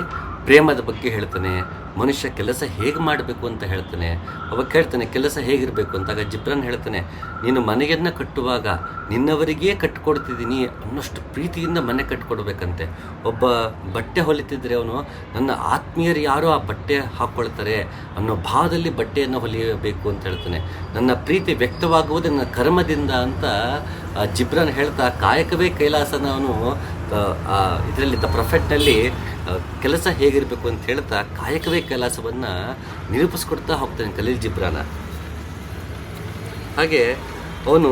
S1: ಪ್ರೇಮದ ಬಗ್ಗೆ ಹೇಳ್ತಾನೆ ಮನುಷ್ಯ ಕೆಲಸ ಹೇಗೆ ಮಾಡಬೇಕು ಅಂತ ಹೇಳ್ತಾನೆ, ಅವಾಗ ಹೇಳ್ತಾನೆ, ಕೆಲಸ ಹೇಗಿರಬೇಕು ಅಂತ. ಆಗ ಜಿಬ್ರಾನ್ ಹೇಳ್ತಾನೆ, ನೀನು ಮನೆಯನ್ನು ಕಟ್ಟುವಾಗ ನಿನ್ನವರಿಗೇ ಕಟ್ಟಿಕೊಡ್ತಿದ್ದೀನಿ ಅನ್ನೋಷ್ಟು ಪ್ರೀತಿಯಿಂದ ಮನೆ ಕಟ್ಕೊಡ್ಬೇಕಂತೆ. ಒಬ್ಬ ಬಟ್ಟೆ ಹೊಲಿತಿದ್ರೆ ಅವನು, ನನ್ನ ಆತ್ಮೀಯರು ಯಾರೋ ಆ ಬಟ್ಟೆ ಹಾಕ್ಕೊಳ್ತಾರೆ ಅನ್ನೋ ಭಾವದಲ್ಲಿ ಬಟ್ಟೆಯನ್ನು ಹೊಲಿಯಬೇಕು ಅಂತ ಹೇಳ್ತಾನೆ. ನನ್ನ ಪ್ರೀತಿ ವ್ಯಕ್ತವಾಗುವುದು ನನ್ನ ಕರ್ಮದಿಂದ ಅಂತ ಜಿಬ್ರಾನ್ ಹೇಳ್ತಾ, ಕಾಯಕವೇ ಕೈಲಾಸನ ಅವನು ಇದರಲ್ಲಿ ದ ಪ್ರೊಫೆಟ್ನಲ್ಲಿ ಕೆಲಸ ಹೇಗಿರಬೇಕು ಅಂತ ಹೇಳ್ತಾ, ಕಾಯಕವೇ ಕೈಲಾಸವನ್ನು ನಿರೂಪಿಸ್ಕೊಡ್ತಾ ಹೋಗ್ತಾನೆ ಖಲೀಲ್ ಜಿಬ್ರಾನ ಹಾಗೆ ಅವನು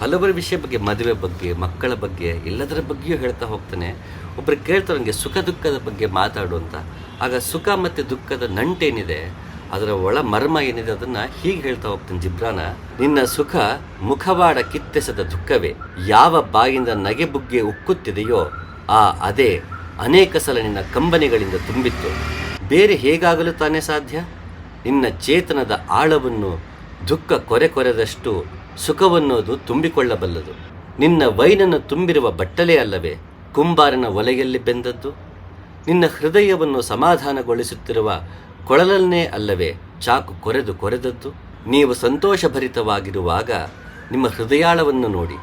S1: ಹಲವರ ವಿಷಯ ಬಗ್ಗೆ, ಮದುವೆ ಬಗ್ಗೆ, ಮಕ್ಕಳ ಬಗ್ಗೆ, ಎಲ್ಲದರ ಬಗ್ಗೆಯೂ ಹೇಳ್ತಾ ಹೋಗ್ತಾನೆ. ಒಬ್ಬರು ಕೇಳ್ತಾರೆ ನನಗೆ ಸುಖ ದುಃಖದ ಬಗ್ಗೆ ಮಾತಾಡು ಅಂತ. ಆಗ ಸುಖ ಮತ್ತು ದುಃಖದ ನಂಟೇನಿದೆ. ಅದರ ಒಳ ಮರ್ಮ ಏನಿದೆ ಅದನ್ನು ಹೀಗೆ ಹೇಳ್ತಾ ಹೋಗ್ತಾನೆ ಜಿಬ್ರಾನ. ನಿನ್ನ ಸುಖ ಮುಖವಾಡ ಕಿತ್ತೆಸದ ದುಃಖವೇ. ಯಾವ ಬಾಯಿಂದ ನಗೆ ಬುಗ್ಗೆ ಉಕ್ಕುತ್ತಿದೆಯೋ ಆ ಅದೇ ಅನೇಕ ಸಲ ನಿನ್ನ ಕಂಬನಿಗಳಿಂದ ತುಂಬಿತ್ತು. ಬೇರೆ ಹೇಗಾಗಲು ತಾನೇ ಸಾಧ್ಯ? ನಿನ್ನ ಚೇತನದ ಆಳವನ್ನು, ದುಃಖ ಕೊರೆ ಕೊರೆದಷ್ಟು ಸುಖವನ್ನೋದು ತುಂಬಿಕೊಳ್ಳಬಲ್ಲದು. ನಿನ್ನ ವೈನನ್ನು ತುಂಬಿರುವ ಬಟ್ಟಲೇ ಅಲ್ಲವೇ ಕುಂಬಾರನ ಒಲೆಯಲ್ಲಿ ಬೆಂದದ್ದು? ನಿನ್ನ ಹೃದಯವನ್ನು ಸಮಾಧಾನಗೊಳಿಸುತ್ತಿರುವ ಕೊಳಲನ್ನೇ ಅಲ್ಲವೇ ಚಾಕು ಕೊರೆದು ಕೊರೆದದ್ದು? ನೀವು ಸಂತೋಷಭರಿತವಾಗಿರುವಾಗ ನಿಮ್ಮ ಹೃದಯಾಳವನ್ನು ನೋಡಿ.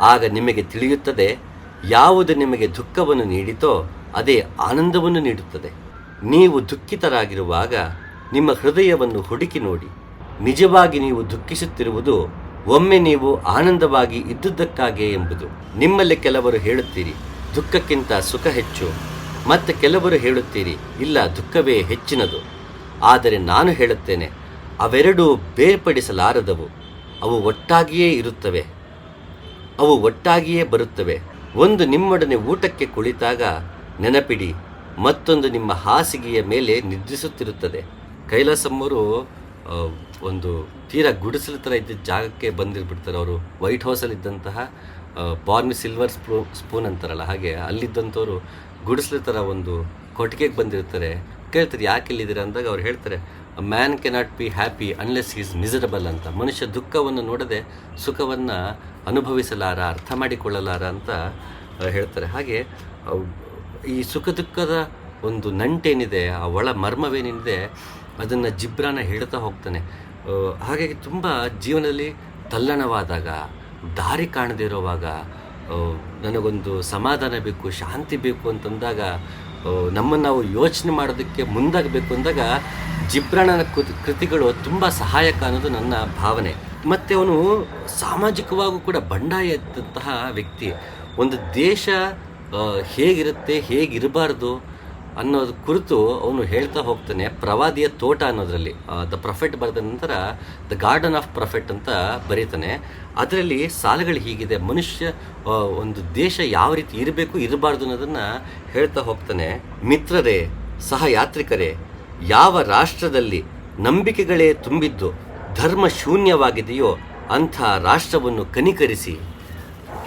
S1: ಆಗ ನಿಮಗೆ ತಿಳಿಯುತ್ತದೆ, ಯಾವುದು ನಿಮಗೆ ದುಃಖವನ್ನು ನೀಡಿತೋ ಅದೇ ಆನಂದವನ್ನು ನೀಡುತ್ತದೆ. ನೀವು ದುಃಖಿತರಾಗಿರುವಾಗ ನಿಮ್ಮ ಹೃದಯವನ್ನು ಹುಡುಕಿ ನೋಡಿ. ನಿಜವಾಗಿ ನೀವು ದುಃಖಿಸುತ್ತಿರುವುದು ಒಮ್ಮೆ ನೀವು ಆನಂದವಾಗಿ ಇದ್ದುದಕ್ಕಾಗೇ ಎಂಬುದು. ನಿಮ್ಮಲ್ಲಿ ಕೆಲವರು ಹೇಳುತ್ತೀರಿ, ದುಃಖಕ್ಕಿಂತ ಸುಖ ಹೆಚ್ಚು. ಮತ್ತೆ ಕೆಲವರು ಹೇಳುತ್ತೀರಿ, ಇಲ್ಲ, ದುಃಖವೇ ಹೆಚ್ಚಿನದು. ಆದರೆ ನಾನು ಹೇಳುತ್ತೇನೆ, ಅವೆರಡೂ ಬೇರ್ಪಡಿಸಲಾರದವು. ಅವು ಒಟ್ಟಾಗಿಯೇ ಇರುತ್ತವೆ. ಅವು ಒಟ್ಟಾಗಿಯೇ ಬರುತ್ತವೆ. ಒಂದು ನಿಮ್ಮೊಡನೆ ಊಟಕ್ಕೆ ಕುಳಿತಾಗ ನೆನಪಿಡಿ, ಮತ್ತೊಂದು ನಿಮ್ಮ ಹಾಸಿಗೆಯ ಮೇಲೆ ನಿದ್ರಿಸುತ್ತಿರುತ್ತದೆ. ಕೈಲಾಸಮ್ಮರು ಒಂದು ತೀರಾ ಗುಡಿಸಲು ಥರ ಇದ್ದ ಜಾಗಕ್ಕೆ ಬಂದಿರ್ಬಿಡ್ತಾರೆ ಅವರು. ವೈಟ್ ಹೌಸಲ್ಲಿದ್ದಂತಹ ಬಾರ್ನ್ ಸಿಲ್ವರ್ ಸ್ಪೂ, ಸ್ಪೂನ್ ಅಂತಾರಲ್ಲ, ಹಾಗೆ ಅಲ್ಲಿದ್ದಂಥವ್ರು ಗುಡಿಸ್ಲ ಥರ ಒಂದು ಕೊಟ್ಟಿಗೆಗೆ ಬಂದಿರ್ತಾರೆ. ಕೇಳ್ತಾರೆ, ಯಾಕೆ ಇಲ್ಲಿದ್ದೀರಾ ಅಂದಾಗ ಅವ್ರು ಹೇಳ್ತಾರೆ man cannot be happy unless is miserable ಅಂತ. ಮನುಷ್ಯ ದುಃಖವನ್ನು ನೋಡದೆ ಸುಖವನ್ನು ಅನುಭವಿಸಲಾರ, ಅರ್ಥ ಮಾಡಿಕೊಳ್ಳಲಾರ ಅಂತ ಹೇಳ್ತಾರೆ. ಹಾಗೆ ಈ ಸುಖ ದುಃಖದ ಒಂದು ನಂಟೇನಿದೆ, ಆ ಒಳ ಮರ್ಮವೇನಿದೆ, ಅದನ್ನು ಜಿಬ್ರಾನ ಹೇಳ್ತಾ ಹೋಗ್ತಾನೆ. ಹಾಗಾಗಿ ತುಂಬ ಜೀವನದಲ್ಲಿ ತಲ್ಲಣವಾದಾಗ, ದಾರಿ ಕಾಣದೇ ಇರುವಾಗ ನನಗೊಂದು ಸಮಾಧಾನ ಬೇಕು, ಶಾಂತಿ ಬೇಕು ಅಂತಂದಾಗ ನಮ್ಮನ್ನು ನಾವು ಯೋಚನೆ ಮಾಡೋದಕ್ಕೆ ಮುಂದಾಗಬೇಕು ಅಂದಾಗ, ಜಿಬ್ರಾಣನ ಕೃತಿ, ಕೃತಿಗಳು ತುಂಬ ಸಹಾಯಕ ಅನ್ನೋದು ನನ್ನ ಭಾವನೆ. ಮತ್ತು ಅವನು ಸಾಮಾಜಿಕವಾಗೂ ಕೂಡ ಬಂಡಾಯ ಇದ್ದಂತಹ ವ್ಯಕ್ತಿ. ಒಂದು ದೇಶ ಹೇಗಿರುತ್ತೆ, ಹೇಗಿರಬಾರ್ದು ಅನ್ನೋದು ಕುರಿತು ಅವನು ಹೇಳ್ತಾ ಹೋಗ್ತಾನೆ, ಪ್ರವಾದಿಯ ತೋಟ ಅನ್ನೋದರಲ್ಲಿ. ದ ಪ್ರೊಫೆಟ್ ಬರೆದ ನಂತರ ದ ಗಾರ್ಡನ್ ಆಫ್ ಪ್ರೊಫೆಟ್ ಅಂತ ಬರೀತಾನೆ. ಅದರಲ್ಲಿ ಸಾಲುಗಳು ಹೀಗಿದೆ, ಮನುಷ್ಯ ಒಂದು ದೇಶ ಯಾವ ರೀತಿ ಇರಬೇಕು, ಇರಬಾರ್ದು ಅನ್ನೋದನ್ನು ಹೇಳ್ತಾ ಹೋಗ್ತಾನೆ. ಮಿತ್ರರೇ, ಸಹಯಾತ್ರಿಕರೇ, ಯಾವ ರಾಷ್ಟ್ರದಲ್ಲಿ ನಂಬಿಕೆಗಳೇ ತುಂಬಿದ್ದು ಧರ್ಮ ಶೂನ್ಯವಾಗಿದೆಯೋ ಅಂಥ ರಾಷ್ಟ್ರವನ್ನು ಕನಿಕರಿಸಿ.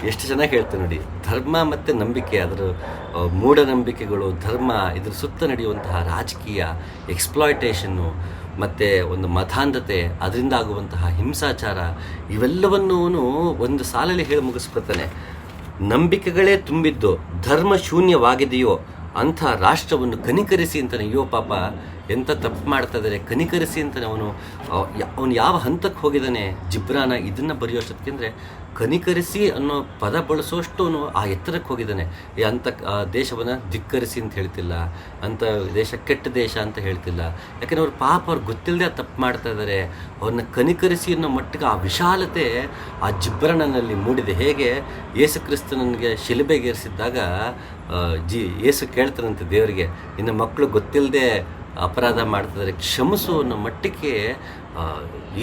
S1: ಎಷ್ಟು ಚೆನ್ನಾಗಿ ಹೇಳ್ತಾರೆ ನೋಡಿ, ಧರ್ಮ ಮತ್ತು ನಂಬಿಕೆ, ಅದರ ಮೂಢನಂಬಿಕೆಗಳು, ಧರ್ಮ, ಇದ್ರ ಸುತ್ತ ನಡೆಯುವಂತಹ ರಾಜಕೀಯ ಎಕ್ಸ್ಪ್ಲಾಯ್ಟೇಷನ್ನು ಮತ್ತು ಒಂದು ಮತಾಂಧತೆ, ಅದರಿಂದ ಆಗುವಂತಹ ಹಿಂಸಾಚಾರ ಇವೆಲ್ಲವನ್ನೂ ಒಂದು ಸಾಲಲ್ಲಿ ಹೇಳಿ ಮುಗಿಸ್ಕೊತಾನೆ ನಂಬಿಕೆಗಳೇ ತುಂಬಿದ್ದು ಧರ್ಮ ಶೂನ್ಯವಾಗಿದೆಯೋ ಅಂಥ ರಾಷ್ಟ್ರವನ್ನು ಕನಿಕರಿಸಿ ಅಂತಾನೆ ಅಯ್ಯೋ ಪಾಪ ಎಂಥ ತಪ್ಪು ಮಾಡ್ತಾ ಇದ್ದಾರೆ ಕನಿಕರಿಸಿ ಅಂತ ಅವನು ಅವನು ಯಾವ ಹಂತಕ್ಕೆ ಹೋಗಿದ್ದಾನೆ? ಜಿಬ್ರಾನ ಇದನ್ನು ಬರೆಯೋಷ್ಟೊತ್ತಿಗೆ ಅಂದರೆ, ಕನಿಕರಿಸಿ ಅನ್ನೋ ಪದ ಬಳಸೋಷ್ಟು ಅವನು ಆ ಎತ್ತರಕ್ಕೆ ಹೋಗಿದ್ದಾನೆ. ಅಂಥ ದೇಶವನ್ನು ಧಿಕ್ಕರಿಸಿ ಅಂತ ಹೇಳ್ತಿಲ್ಲ ಅಂಥ ದೇಶ ಕೆಟ್ಟ ದೇಶ ಅಂತ ಹೇಳ್ತಿಲ್ಲ. ಯಾಕಂದ್ರೆ ಅವ್ರ ಪಾಪ ಅವ್ರು ಗೊತ್ತಿಲ್ಲದೆ ತಪ್ಪು ಮಾಡ್ತಾ ಇದ್ದಾರೆ. ಅವ್ರನ್ನ ಕನಿಕರಿಸಿ ಅನ್ನೋ ಮಟ್ಟಿಗೆ ಆ ವಿಶಾಲತೆ ಆ ಜಿಬ್ರಣನಲ್ಲಿ ಮೂಡಿದೆ. ಹೇಗೆ? ಯೇಸು ಕ್ರಿಸ್ತನಿಗೆ ಶಿಲುಬೆಗೇರಿಸಿದ್ದಾಗ ಜಿ, ಯೇಸು ಕೇಳ್ತಾರಂತೆ ದೇವರಿಗೆ ಇನ್ನು ಮಕ್ಕಳು ಗೊತ್ತಿಲ್ಲದೆ ಅಪರಾಧ ಮಾಡ್ತಿದ್ದಾರೆ, ಕ್ಷಮಿಸು ಅನ್ನೋ ಮಟ್ಟಕ್ಕೆ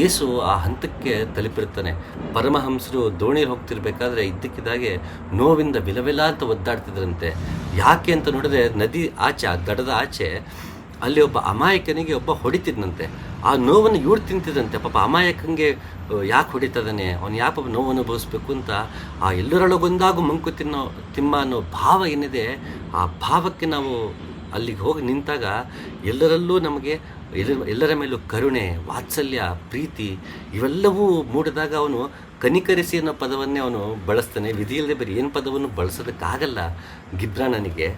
S1: ಏಸು ಆ ಹಂತಕ್ಕೆ ತಲುಪಿರ್ತಾನೆ ಪರಮಹಂಸರು ದೋಣಿಯಲ್ಲಿ ಹೋಗ್ತಿರ್ಬೇಕಾದ್ರೆ ಇದ್ದಕ್ಕಿದ್ದಾಗೆ ನೋವಿಂದ ವಿಲವಿಲ ಅಂತ ಒದ್ದಾಡ್ತಿದ್ರಂತೆ. ಯಾಕೆ ಅಂತ ನೋಡಿದ್ರೆ ನದಿ ಆಚೆ, ಆ ದಡದ ಆಚೆ ಅಲ್ಲಿ ಒಬ್ಬ ಅಮಾಯಕನಿಗೆ ಒಬ್ಬ ಹೊಡಿತಿದ್ನಂತೆ. ಆ ನೋವನ್ನು ಇವ್ರು ತಿಂತಿದ್ದಂತೆ ಪಾಪ ಅಮಾಯಕಂಗೆ ಯಾಕೆ ಹೊಡಿತದಾನೆ ಅವ್ನು ಯಾಕೆ ಪಾಪ ನೋವು ಅನುಭವಿಸ್ಬೇಕು ಅಂತ ಆ ಎಲ್ಲರೊಳಗೊಂದಾಗೂ ಮಂಕು ತಿನ್ನೋ, ತಿಮ್ಮ ಅನ್ನೋ ಭಾವ ಏನಿದೆ, ಆ ಭಾವಕ್ಕೆ ನಾವು ಅಲ್ಲಿಗೆ ಹೋಗಿ ನಿಂತಾಗ ಎಲ್ಲರಲ್ಲೂ ನಮಗೆ ಎಲ್ಲ ಎಲ್ಲರ ಮೇಲೂ ಕರುಣೆ, ವಾತ್ಸಲ್ಯ, ಪ್ರೀತಿ ಇವೆಲ್ಲವೂ ಮೂಡಿದಾಗ ಅವನು ಕನಿಕರಿಸಿ ಅನ್ನೋ ಪದವನ್ನೇ ಅವನು ಬಳಸ್ತಾನೆ. ವಿಧಿಯಲ್ಲದೆ ಬರೀ ಏನು ಪದವನ್ನು ಬಳಸೋದಕ್ಕಾಗಲ್ಲ ಗಿಬ್ರಾನನಿಗೆ.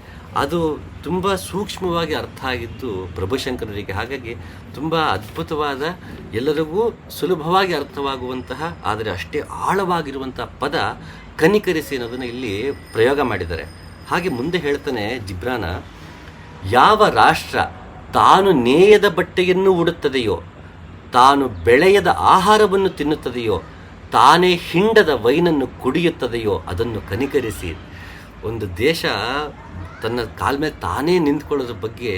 S1: ಅದು ತುಂಬ ಸೂಕ್ಷ್ಮವಾಗಿ ಅರ್ಥ ಆಗಿದ್ದು ಪ್ರಭುಶಂಕರರಿಗೆ ಹಾಗಾಗಿ ತುಂಬ ಅದ್ಭುತವಾದ, ಎಲ್ಲರಿಗೂ ಸುಲಭವಾಗಿ ಅರ್ಥವಾಗುವಂತಹ, ಆದರೆ ಅಷ್ಟೇ ಆಳವಾಗಿರುವಂತಹ ಪದ ಕನಿಕರಿಸಿ ಅನ್ನೋದನ್ನು ಇಲ್ಲಿ ಪ್ರಯೋಗ ಮಾಡಿದ್ದಾರೆ. ಹಾಗೆ ಮುಂದೆ ಹೇಳ್ತಾನೆ ಜಿಬ್ರಾನ ಯಾವ ರಾಷ್ಟ್ರ ತಾನು ನೇಯದ ಬಟ್ಟೆಯನ್ನು ಉಡುತ್ತದೆಯೋ, ತಾನು ಬೆಳೆಯದ ಆಹಾರವನ್ನು ತಿನ್ನುತ್ತದೆಯೋ, ತಾನೇ ಹಿಂಡದ ವೈನನ್ನು ಕುಡಿಯುತ್ತದೆಯೋ ಅದನ್ನು ಕನಿಕರಿಸಿ. ಒಂದು ದೇಶ ತನ್ನ ಕಾಲ ಮೇಲೆ ತಾನೇ ನಿಂತ್ಕೊಳ್ಳೋದ್ರ ಬಗ್ಗೆ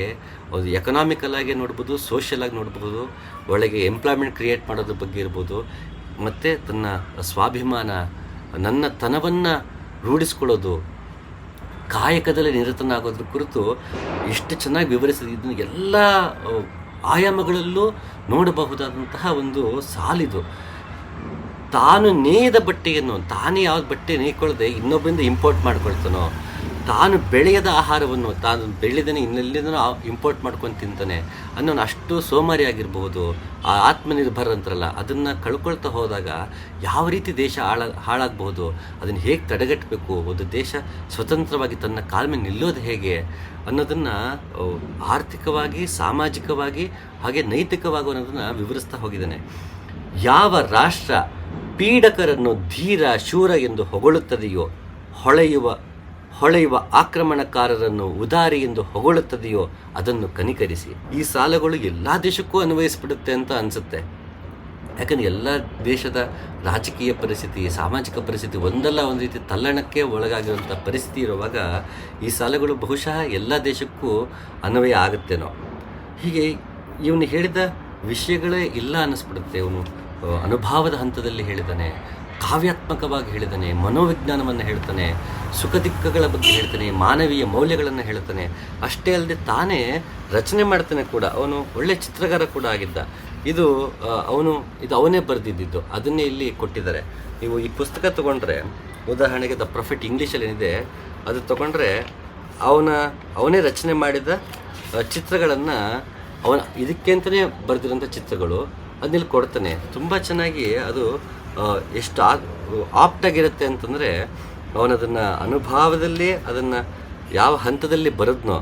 S1: ಅದು ಎಕನಾಮಿಕಲ್ ಆಗಿ ನೋಡ್ಬೋದು ಸೋಷಿಯಲ್ ಆಗಿ ನೋಡ್ಬೋದು, ಒಳಗೆ ಎಂಪ್ಲಾಯ್ಮೆಂಟ್ ಕ್ರಿಯೇಟ್ ಮಾಡೋದ್ರ ಬಗ್ಗೆ ಇರ್ಬೋದು, ಮತ್ತು ತನ್ನ ಸ್ವಾಭಿಮಾನ, ನನ್ನ ತನವನ್ನು ರೂಢಿಸ್ಕೊಳ್ಳೋದು ಕಾಯಕದಲ್ಲಿ ನಿರತನಾಗೋದ್ರ ಕುರಿತು ಎಷ್ಟು ಚೆನ್ನಾಗಿ ವಿವರಿಸಿದ ಇದನ್ನು ಎಲ್ಲ ಆಯಾಮಗಳಲ್ಲೂ ನೋಡಬಹುದಾದಂತಹ ಒಂದು ಸಾಲಿದು. ತಾನು ನೇಯ್ದ ಬಟ್ಟೆಯನ್ನು, ತಾನೇ ಯಾವ ಬಟ್ಟೆ ನೇಯ್ಕೊಳ್ಳದೆ ಇನ್ನೊಬ್ಬರಿಂದ ಇಂಪೋರ್ಟ್ ಮಾಡ್ಕೊಳ್ತಾನೋ, ತಾನು ಬೆಳೆಯದ ಆಹಾರವನ್ನು, ತಾನು ಬೆಳೆದನೇ ಇನ್ನೆಲ್ಲಿಂದ ಇಂಪೋರ್ಟ್ ಮಾಡ್ಕೊಂಡು ತಿಂತಾನೆ ಅನ್ನೋನು ಅಷ್ಟು ಸೋಮಾರಿ ಆಗಿರಬಹುದು ಆ ಆತ್ಮನಿರ್ಭರ ಅಂತಾರಲ್ಲ ಅದನ್ನು ಕಳ್ಕೊಳ್ತಾ ಹೋದಾಗ ಯಾವ ರೀತಿ ದೇಶ ಹಾಳ, ಹಾಳಾಗಬಹುದು, ಅದನ್ನು ಹೇಗೆ ತಡೆಗಟ್ಟಬೇಕು ಒಂದು ದೇಶ ಸ್ವತಂತ್ರವಾಗಿ ತನ್ನ ಕಾಲ ನಿಲ್ಲೋದು ಹೇಗೆ ಅನ್ನೋದನ್ನು ಆರ್ಥಿಕವಾಗಿ, ಸಾಮಾಜಿಕವಾಗಿ, ಹಾಗೆ ನೈತಿಕವಾಗಿ ಅನ್ನೋದನ್ನು ವಿವರಿಸ್ತಾ ಹೋಗಿದ್ದಾನೆ. ಯಾವ ರಾಷ್ಟ್ರ ಪೀಡಕರನ್ನು ಧೀರ, ಶೂರ ಎಂದು ಹೊಗಳುತ್ತದೆಯೋ, ಹೊಳೆಯುವ ಹೊಳೆಯುವ ಆಕ್ರಮಣಕಾರರನ್ನು ಉದಾರಿ ಎಂದು ಹೊಗಳುತ್ತದೆಯೋ ಅದನ್ನು ಕನಿಕರಿಸಿ. ಈ ಸಾಲಗಳು ಎಲ್ಲ ದೇಶಕ್ಕೂ ಅನ್ವಯಿಸ್ಬಿಡುತ್ತೆ ಅಂತ ಅನಿಸುತ್ತೆ. ಯಾಕಂದ್ರೆ ಎಲ್ಲ ದೇಶದ ರಾಜಕೀಯ ಪರಿಸ್ಥಿತಿ, ಸಾಮಾಜಿಕ ಪರಿಸ್ಥಿತಿ ಒಂದಲ್ಲ, ಒಂದು ರೀತಿ ತಲ್ಲಣಕ್ಕೆ ಒಳಗಾಗಿರುವಂಥ ಪರಿಸ್ಥಿತಿ ಇರುವಾಗ ಈ ಸಾಲಗಳು ಬಹುಶಃ ಎಲ್ಲ ದೇಶಕ್ಕೂ ಅನ್ವಯ ಆಗುತ್ತೇನೋ. ಹೀಗೆ ಇವನು ಹೇಳಿದ ವಿಷಯಗಳೇ ಇಲ್ಲ ಅನ್ನಿಸ್ಬಿಡುತ್ತೆ ಇವನು, ಅನುಭವದ ಹಂತದಲ್ಲಿ ಹೇಳಿದ್ದಾನೆ ಕಾವ್ಯಾತ್ಮಕವಾಗಿ ಹೇಳಿದ್ದಾನೆ ಮನೋವಿಜ್ಞಾನವನ್ನು ಹೇಳ್ತಾನೆ ಸುಖ ದಿಕ್ಕಗಳ ಬಗ್ಗೆ ಹೇಳ್ತಾನೆ, ಮಾನವೀಯ ಮೌಲ್ಯಗಳನ್ನು ಹೇಳ್ತಾನೆ. ಅಷ್ಟೇ ಅಲ್ಲದೆ ತಾನೇ ರಚನೆ ಮಾಡ್ತಾನೆ ಕೂಡ, ಅವನು ಒಳ್ಳೆ ಚಿತ್ರಗಾರ ಕೂಡ ಆಗಿದ್ದ. ಇದು ಅವನು, ಇದು ಅವನೇ ಬರೆದಿದ್ದಿದ್ದು, ಅದನ್ನೇ ಇಲ್ಲಿ ಕೊಟ್ಟಿದ್ದಾರೆ. ನೀವು ಈ ಪುಸ್ತಕ ತಗೊಂಡ್ರೆ, ಉದಾಹರಣೆಗೆ ದ ಪ್ರೊಫೆಟ್ ಇಂಗ್ಲೀಷಲ್ಲಿ ಏನಿದೆ, ಅದು ತಗೊಂಡ್ರೆ ಅವನ, ಅವನೇ ರಚನೆ ಮಾಡಿದ ಚಿತ್ರಗಳನ್ನು ಅವನ, ಇದಕ್ಕೆ ಅಂತಲೇ ಬರೆದಿರೋಂಥ ಚಿತ್ರಗಳು ಅದನ್ನೆಲ್ಲಿ ಕೊಡ್ತಾನೆ. ತುಂಬ ಚೆನ್ನಾಗಿ ಅದು ಎಷ್ಟು ಆಪ್ಟಾಗಿರುತ್ತೆ ಅಂತಂದರೆ ಅವನದನ್ನು ಅನುಭವದಲ್ಲಿ, ಅದನ್ನು ಯಾವ ಹಂತದಲ್ಲಿ ಬರೋದ್ನೋ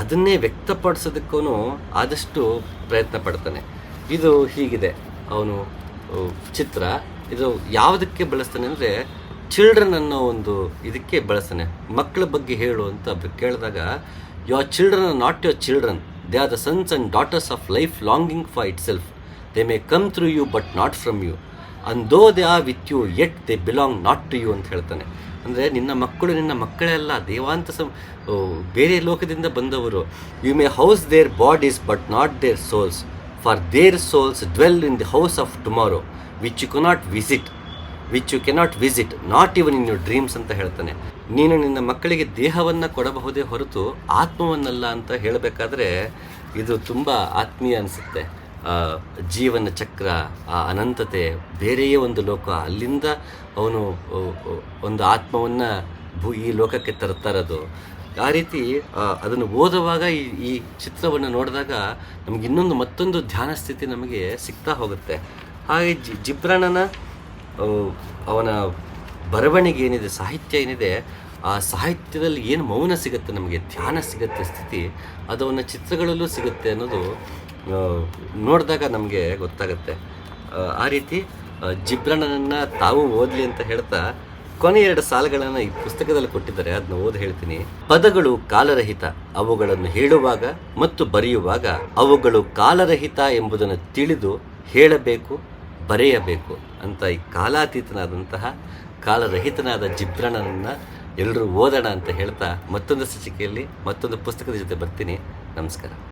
S1: ಅದನ್ನೇ ವ್ಯಕ್ತಪಡಿಸೋದಕ್ಕೂ ಆದಷ್ಟು ಪ್ರಯತ್ನ ಪಡ್ತಾನೆ. ಇದು ಹೀಗಿದೆ ಅವನು ಚಿತ್ರ. ಇದು ಯಾವುದಕ್ಕೆ ಬಳಸ್ತಾನೆ ಅಂದರೆ ಚಿಲ್ಡ್ರನ್ ಅನ್ನೋ ಒಂದು ಇದಕ್ಕೆ ಬಳಸ್ತಾನೆ. ಮಕ್ಕಳ ಬಗ್ಗೆ ಹೇಳು ಅಂತ ಕೇಳಿದಾಗ our children are not your children they are the sons and daughters of life longing for itself they may come through you but not from you and though they are with you yet they belong not to you ಅಂತ ಹೇಳ್ತಾನೆ. ಅಂದರೆ ನಿನ್ನ ಮಕ್ಕಳು, ನಿನ್ನ ಮಕ್ಕಳೆಲ್ಲ ದೇವಾಂತ ಸಂ ಬೇರೆ ಲೋಕದಿಂದ ಬಂದವರು. You may house their bodies but not their souls for their souls dwell in the house of tomorrow which you cannot visit which you cannot visit not even in you dreams ಅಂತ ಹೇಳ್ತಾನೆ. ನೀನು ನಿನ್ನ ಮಕ್ಕಳಿಗೆ ದೇಹವನ್ನು ಕೊಡಬಹುದೇ ಹೊರತು ಆತ್ಮವನ್ನಲ್ಲ ಅಂತ ಹೇಳಬೇಕಾದ್ರೆ ಇದು ತುಂಬ ಆತ್ಮೀಯ ಅನಿಸುತ್ತೆ. ಜೀವನ ಚಕ್ರ, ಆ ಅನಂತತೆ ಬೇರೆಯೇ ಒಂದು ಲೋಕ. ಅಲ್ಲಿಂದ ಅವನು ಒಂದು ಆತ್ಮವನ್ನು ಭೂ, ಈ ಲೋಕಕ್ಕೆ ತರ್ತಾ ಇರೋದು. ಆ ರೀತಿ ಅದನ್ನು ಓದುವಾಗ ಈ ಈ ಚಿತ್ರವನ್ನು ನೋಡಿದಾಗ ನಮಗೆ ಇನ್ನೊಂದು ಮತ್ತೊಂದು ಧ್ಯಾನ ಸ್ಥಿತಿ ನಮಗೆ ಸಿಗ್ತಾ ಹೋಗುತ್ತೆ. ಹಾಗೆ ಜಿ, ಜಿಬ್ರಾಣನ ಅವನ ಬರವಣಿಗೆ ಏನಿದೆ, ಸಾಹಿತ್ಯ ಏನಿದೆ, ಆ ಸಾಹಿತ್ಯದಲ್ಲಿ ಏನು ಮೌನ ಸಿಗುತ್ತೆ, ನಮಗೆ ಧ್ಯಾನ ಸಿಗುತ್ತೆ ಸ್ಥಿತಿ, ಅದು ಅವನ ಚಿತ್ರಗಳಲ್ಲೂ ಸಿಗುತ್ತೆ ಅನ್ನೋದು ನೋಡಿದಾಗ ನಮಗೆ ಗೊತ್ತಾಗುತ್ತೆ. ಆ, ರೀತಿ ಜಿಬ್ರಣ್ಣನನ್ನು ತಾವು ಓದಲಿ ಅಂತ ಹೇಳ್ತಾ ಕೊನೆ ಎರಡು ಸಾಲುಗಳನ್ನು ಈ ಪುಸ್ತಕದಲ್ಲಿ ಕೊಟ್ಟಿದ್ದಾರೆ. ಅದನ್ನ ಓದಿ ಹೇಳ್ತೀನಿ. ಪದಗಳು ಕಾಲರಹಿತ ಅವುಗಳನ್ನು ಹೇಳುವಾಗ ಮತ್ತು ಬರೆಯುವಾಗ ಅವುಗಳು ಕಾಲರಹಿತ ಎಂಬುದನ್ನು ತಿಳಿದು ಹೇಳಬೇಕು ಬರೆಯಬೇಕು ಅಂತ ಈ ಕಾಲಾತೀತನಾದಂತಹ ಕಾಲರಹಿತನಾದ ಜಿಬ್ರಾಣನನ್ನು ಎಲ್ಲರೂ ಓದೋಣ ಅಂತ ಹೇಳ್ತಾ ಮತ್ತೊಂದು ಸಚಿಕೆಯಲ್ಲಿ ಮತ್ತೊಂದು ಪುಸ್ತಕದ ಜೊತೆ ಬರ್ತೀನಿ. ನಮಸ್ಕಾರ.